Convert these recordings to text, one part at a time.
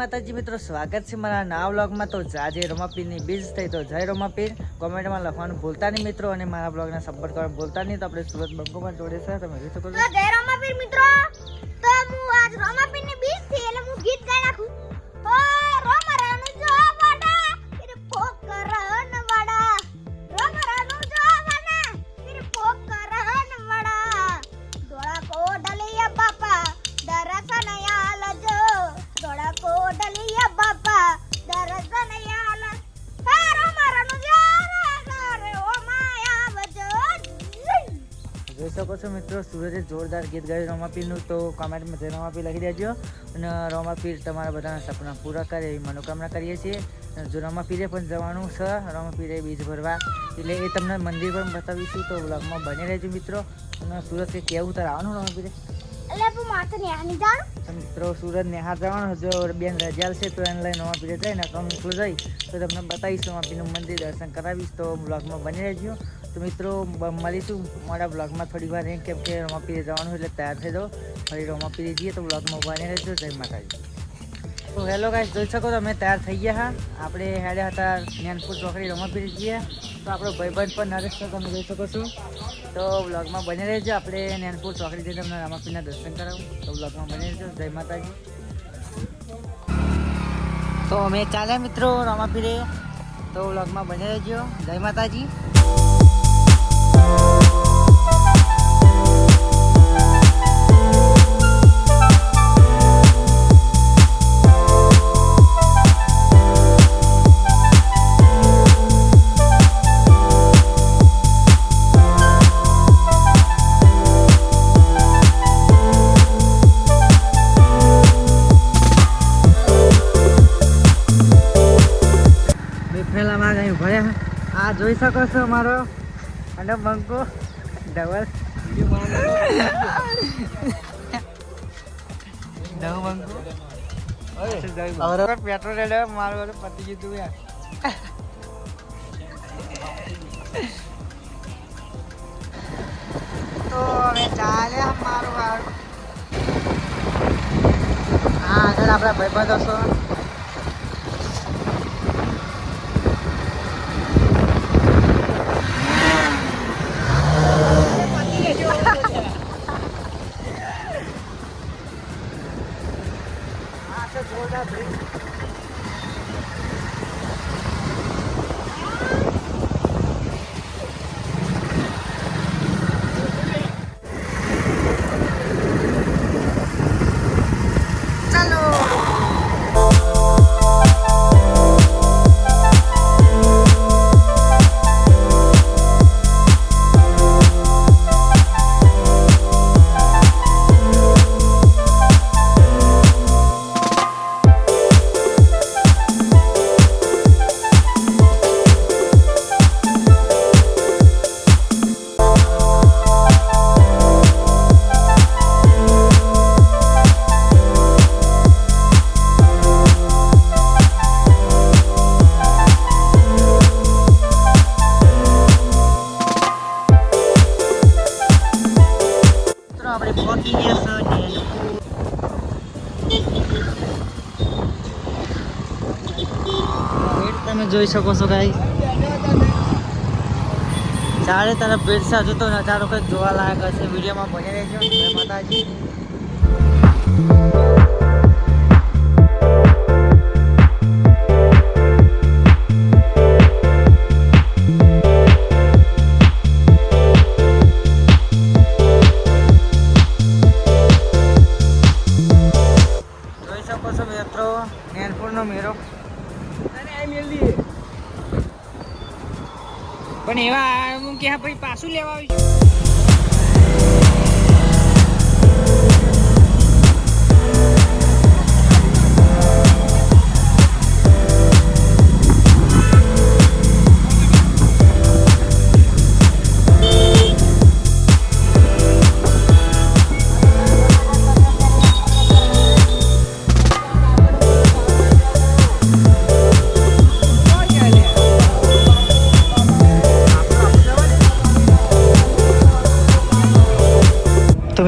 માતાજી મિત્રો, સ્વાગત છે મારા નવા બ્લોગમાં તો આજે રમાપીરની બીજ થઈ તો જય રમાપીર. કોમેન્ટમાં લખવાનું ભૂલતા નહીં મિત્રો અને મારા બ્લોગને સપોર્ટ કરવાનું ભૂલતા નહીં. તો આપણે સુરત બંકોમાં જોડે છે. તમે જોઈ શકો છો. જય રમાપીર મિત્રો. તો હું આજ રમાપીરની બીજથી એટલે હું ગીત ગાઈ નાખું. શકો છો મિત્રો, સુરજે જોરદાર ગીત ગાયું રમાપીરનું તો કોમેન્ટમાં જય રમાપીર લખી દેજો. અને રમાપીર તમારા બધાના સપના પૂરા કરે એવી મનોકામના કરીએ છીએ. જો રમાપીરે પણ જવાનું છે રમાપીરે બીજ ભરવા, એટલે એ તમને મંદિર પણ બતાવીશું, તો બ્લોગમાં બની રહેજો મિત્રો. અને સુરત કેવું તાર આવવાનું રમાપીરે ને મિત્રો, સુરત નેહા જવાનું. જો બેન રજાલ છે, તો એને લઈને રમાપીરે જઈને કમ જઈ. તો તમને બતાવીશ રમાપીરનું મંદિર દર્શન કરાવીશ. તો બ્લોગમાં બની રહેજો. તો મિત્રો મળીશું મારા બ્લોગમાં થોડી વાર. કેમ કે રમાપીરે જવાનું એટલે તૈયાર થઈ જાઓ. ફરી રમાપીરે જઈએ તો બ્લોગમાં બની રહેજો. જય માતાજી. તો હેલો ગાઈસ જોઈ શકો તમે તૈયાર થઈ ગયા હા. આપણે હેડ્યા હતા જ્ઞાનપુર ચોકડી રમાપીરે જઈએ. તો આપણો ભાઈબંધ પણ નરેશ તો તમે જોઈ શકો છો. તો વ્લોગમાં બની રહેજો. આપણે નેનપુર ચોકડી જઈને તમને રામાપીના દર્શન કરાવું. તો વ્લોગમાં બની રહેજો. જય માતાજી. તો અમે ચાલ્યા મિત્રો રામાપીરે. તો વ્લોગમાં બની રહેજો. જય માતાજી. જોઈ શકો છો મારો અને બંકો, ડબલ. નવ બંકો. પેટ્રોલ રેડ મારું પતી ગયું યાર. તો ચાલ્યા મારું વાળું હા, આગળ આપણા ભાઈબંધો છો. તમે જોઈ શકો છો ગાઈ ચારે તરફ ભેટ હજુ તો નજારો કંઈક જોવા લાયક હશે. વિડીયોમાં બની રહેજો. જય માતાજી. છો મિત્રો? નેનપુરનો મેરો પણ એવા હું ક્યાં પછી પાછું લેવા આવીશું.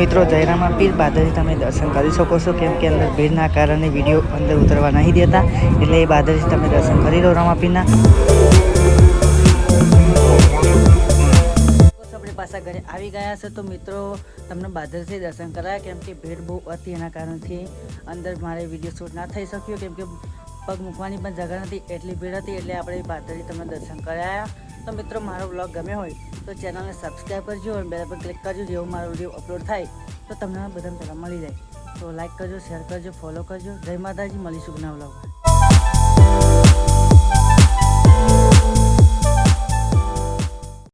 મિત્રો, જયરામા પીર બાદરથી તમે દર્શન કરી શકો છો. કેમ કે અંદર ભીડના કારણે વીડિયો અંદર ઉતરવા નહીં દેતા, એટલે એ બાદરથી તમે દર્શન કરી લો રામાપીરના આપણે પાછા ઘરે આવી ગયા છે. તો મિત્રો, તમને બાદરથી દર્શન કરાયા, કેમ કે ભીડ બહુ હતી એના કારણથી અંદર મારે વીડિયો શૂટ ના થઈ શક્યો. કેમ કે પગ મૂકવાની પણ જગ્યા નથી એટલી ભીડ હતી, એટલે આપણે બાદરથી તમને દર્શન કરાયા. તો મિત્રો, મારો બ્લોગ ગમ્યો હોય તો ચેનલને સબસ્ક્રાઈબ કરજો અને બેલ પર ક્લિક કરજો જેવો મારો વીડિયો અપલોડ થાય તો તમને બધાને પહેલાં મળી જાય. તો લાઈક કરજો શેર કરજો ફોલો કરજો. જય માતાજી, મળીશું નવા બ્લોગમાં